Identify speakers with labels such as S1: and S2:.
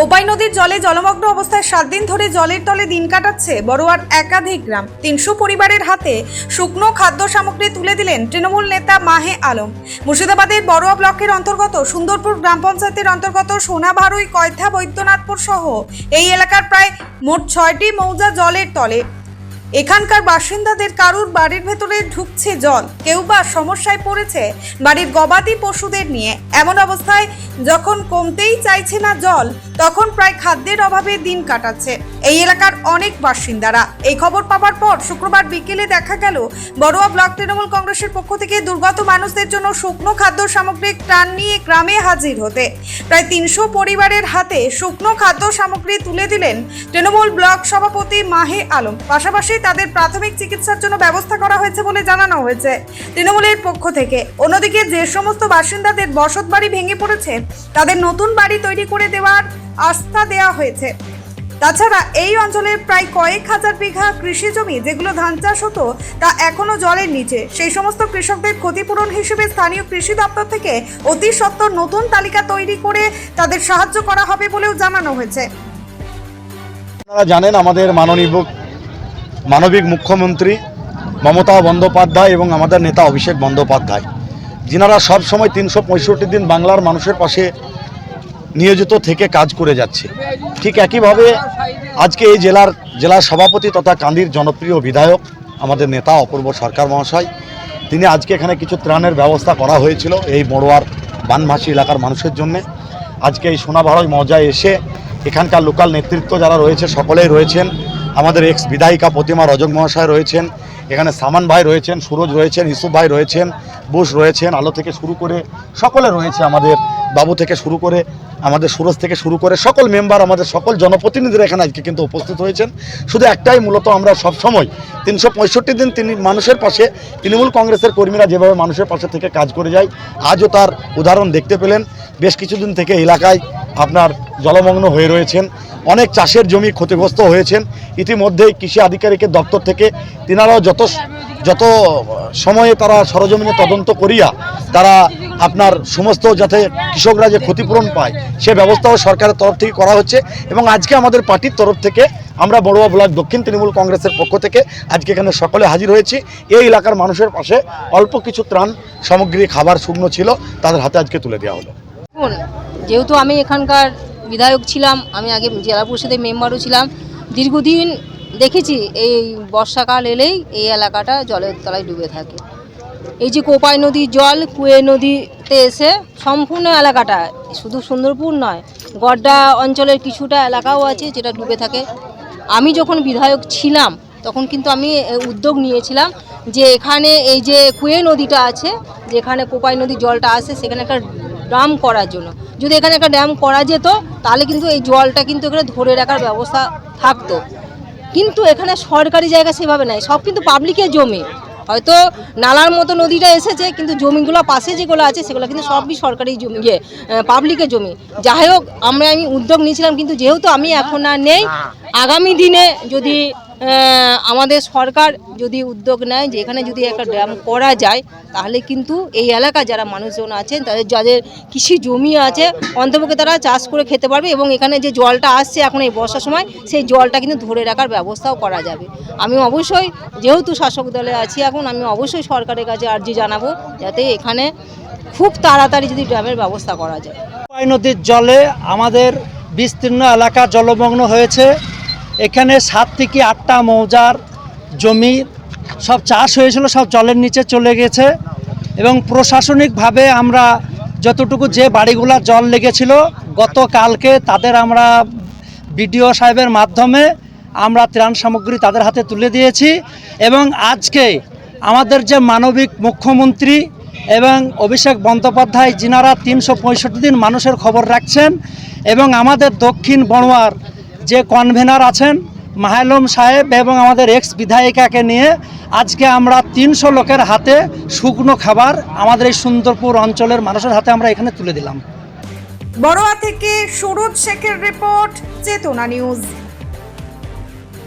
S1: কোপাই নদীর জলে জলমগ্ন অবস্থায় সাত দিন ধরে জলের তলে দিন কাটাচ্ছে বড়ুয়ার একাধিক গ্রাম। তিনশো পরিবারের হাতে শুকনো খাদ্য সামগ্রী তুলে দিলেন তৃণমূল নেতা মাহে আলম। মুর্শিদাবাদের বড়ুয়া ব্লকের অন্তর্গত সুন্দরপুর গ্রাম পঞ্চায়েতের অন্তর্গত সোনাভারুই কয়থা, বৈদ্যনাথপুর সহ এই এলাকার প্রায় মোট ছয়টি মৌজা জলের তলে এখানকার বাসিন্দাদের কারুর বাড়ির ভেতরে ঢুকছে জল। কেউ বা সমস্যায় পড়েছে বাড়ির গবাদি পশুদের নিয়ে। এমন অবস্থায় যখন কমতেই চাইছে না জল, তখন প্রায় খাদ্যের অভাবে দিন কাটাচ্ছে। এই এলাকার অনেক বাসিন্দারা। এই খবর পাওয়ার পর শুক্রবার বিকেলে দেখা গেল, বড়ুয়া ব্লক তৃণমূল কংগ্রেসের পক্ষ থেকে দুর্গত মানুষদের জন্য শুকনো খাদ্য সামগ্রিক ত্রাণ নিয়ে গ্রামে হাজির হতে। প্রায় তিনশো পরিবারের হাতে শুকনো খাদ্য সামগ্রী তুলে দিলেন তৃণমূল ব্লক সভাপতি মাহে আলম। পাশাপাশি তাদের প্রাথমিক চিকিৎসার জন্য ব্যবস্থা করা হয়েছে বলে জানানো হয়েছে। তৃণমূলের পক্ষ থেকে। অন্যদিকে যে সমস্ত বাসিন্দাদের বসত বাড়ি ভেঙে পড়েছে, তাদের নতুন বাড়ি তৈরি করে দেওয়ার আস্থা দেওয়া হয়েছে। তাছাড়া এই অঞ্চলের প্রায় কয়েক হাজার বিঘা কৃষি জমি, যেগুলো ধান চাষ হতো, তা এখনও জলের নিচে। সেই সমস্ত কৃষকদের ক্ষতিপূরণ হিসেবে স্থানীয় কৃষি দপ্তর থেকে অতি সত্বর নতুন তালিকা তৈরি করে তাদের সাহায্য করা হবে বলেও জানানো হয়েছে।
S2: আপনারা জানেন আমাদের মাননীয় মানবিক মুখ্যমন্ত্রী মমতা বন্দ্যোপাধ্যায় এবং আমাদের নেতা অভিষেক বন্দ্যোপাধ্যায়। যিনারা সব সময় তিনশো পঁয়ষট্টি দিন বাংলার মানুষের পাশে নিয়োজিত থেকে কাজ করে যাচ্ছে। ঠিক একইভাবে আজকে এই জেলার জেলার সভাপতি তথা কান্দির জনপ্রিয় বিধায়ক আমাদের নেতা অপূর্ব সরকার মহাশয়, তিনি আজকে এখানে কিছু ত্রাণের ব্যবস্থা করা হয়েছিল এই বড়োয়ার বানভাসী এলাকার মানুষের জন্যে। আজকে এই সোনাভারয় মজায় এসে এখানকার লোকাল নেতৃত্ব যারা রয়েছে সকলেই রয়েছেন। আমাদের এক্স বিধায়িকা প্রতিমা রজক মহাশয় রয়েছেন, এখানে সামান ভাই রয়েছেন, সুরজ রয়েছেন, ইসুফ ভাই রয়েছেন বুশ রয়েছেন, আলো থেকে শুরু করে সকলে রয়েছে আমাদের, বাবু থেকে শুরু করে, আমাদের সুরজ থেকে শুরু করে সকল মেম্বার আমাদের সকল জনপ্রতিনিধিরা এখানে আজকে কিন্তু উপস্থিত হয়েছেন। শুধু একটাই মূলত আমরা সব সময় তিনশো পঁয়ষট্টি দিন তিনি মানুষের পাশে, তৃণমূল কংগ্রেসের কর্মীরা যেভাবে মানুষের পাশে থেকে কাজ করে যায়, আজও তার উদাহরণ দেখতে পেলেন। বেশ কিছুদিন থেকে এলাকায় আপনার জলমগ্ন হয়ে রয়েছেন। অনেক চাষের জমি ক্ষতিগ্রস্ত হয়েছেন। ইতিমধ্যেই কৃষি আধিকারিকের দপ্তর থেকে তিনারাও যত যত সময়ে তারা সরজমিনে তদন্ত করিয়া তারা আপনার সমস্ত যাতে কৃষকরা যে ক্ষতিপূরণ পায়, সে ব্যবস্থাও সরকারের তরফ থেকে করা হচ্ছে এবং আজকে আমাদের পার্টির তরফ থেকে আমরা বড়ুয়া ব্লক দক্ষিণ তৃণমূল কংগ্রেসের পক্ষ থেকে আজকে এখানে সকলে হাজির হয়েছি। এই এলাকার মানুষের পাশে অল্প কিছু ত্রাণ সামগ্রী, খাবার, শুকনো ছিল, তাদের হাতে আজকে তুলে দেওয়া হলো।
S3: দেখুন, যেহেতু আমি এখানকার বিধায়ক ছিলাম, আমি আগে জেলা পরিষদের মেম্বারও ছিলাম, দীর্ঘদিন দেখেছি এই বর্ষাকাল এলেই এই এলাকাটা জলের তলায় ডুবে থাকে। এই যে কোপাই নদীর জল, কুয়ে নদীতে এসে সম্পূর্ণ এলাকাটা, শুধু সুন্দরপুর নয়, গড্ডা অঞ্চলের কিছুটা এলাকাও আছে যেটা ডুবে থাকে। আমি যখন বিধায়ক ছিলাম, তখন কিন্তু আমি উদ্যোগ নিয়েছিলাম যে এখানে এই যে কুয়ে নদীটা আছে, যেখানে কোপাই নদীর জলটা আসে, সেখানে একটা ড্যাম করার জন্য। যদি এখানে একটা ড্যাম করা যেত, তাহলে কিন্তু এই জলটা কিন্তু এখানে ধরে রাখার ব্যবস্থা থাকতো। কিন্তু এখানে সরকারি জায়গা সেভাবে নাই, সব কিন্তু পাবলিকের জমি। হয়তো নালার মতো নদীটা এসেছে, কিন্তু জমিগুলো পাশে যেগুলো আছে, সেগুলো কিন্তু সবই সরকারি জমি ইয়ে পাবলিকের জমি। যাই হোক, আমরা আমি উদ্যোগ নিয়েছিলাম, কিন্তু যেহেতু আমি এখন আর নেই, আগামী দিনে যদি আমাদের সরকার যদি উদ্যোগ নেয় যে এখানে যদি একটা ড্যাম করা যায়, তাহলে কিন্তু এই এলাকা যারা মানুষজন আছেন, তাদের যাদের কৃষি জমি আছে, অন্তপক্ষে তারা চাষ করে খেতে পারবে এবং এখানে যে জলটা আসছে এখন এই বর্ষার সময়, সেই জলটা কিন্তু ধরে রাখার ব্যবস্থাও করা যাবে। আমি অবশ্যই, যেহেতু শাসক দলে আছি এখন, আমি অবশ্যই সরকারের কাছে আর্জি জানাব যাতে এখানে খুব তাড়াতাড়ি যদি ড্যামের ব্যবস্থা করা যায়।
S4: নদীর জলে আমাদের বিস্তীর্ণ এলাকা জলমগ্ন হয়েছে। এখানে সাত থেকে আটটা মৌজার জমি সব চাষ হয়েছিল, সব জলের নিচে চলে গেছে এবং প্রশাসনিকভাবে আমরা যতটুকু যে বাড়িগুলা জল লেগেছিল, গতকালকে তাদের আমরা বিডিও সাহেবের মাধ্যমে আমরা ত্রাণ সামগ্রী তাদের হাতে তুলে দিয়েছি এবং আজকে আমাদের যে মানবিক মুখ্যমন্ত্রী এবং অভিষেক বন্দ্যোপাধ্যায়, যিনারা তিনশো পঁয়ষট্টি দিন মানুষের খবর রাখছেন এবং আমাদের দক্ষিণ বড়ুয়ার যে কনভেনার আছেন মাহালম সাহেব এবং আমাদের এক্স বিধায়িকাকে নিয়ে আজকে আমরা তিনশো লোকের হাতে শুকনো খাবার আমাদের এই সুন্দরপুর অঞ্চলের মানুষের হাতে আমরা এখানে তুলে দিলাম।
S1: বড়োয়া থেকে সুরজ শেখের রিপোর্ট, চেতনা নিউজ।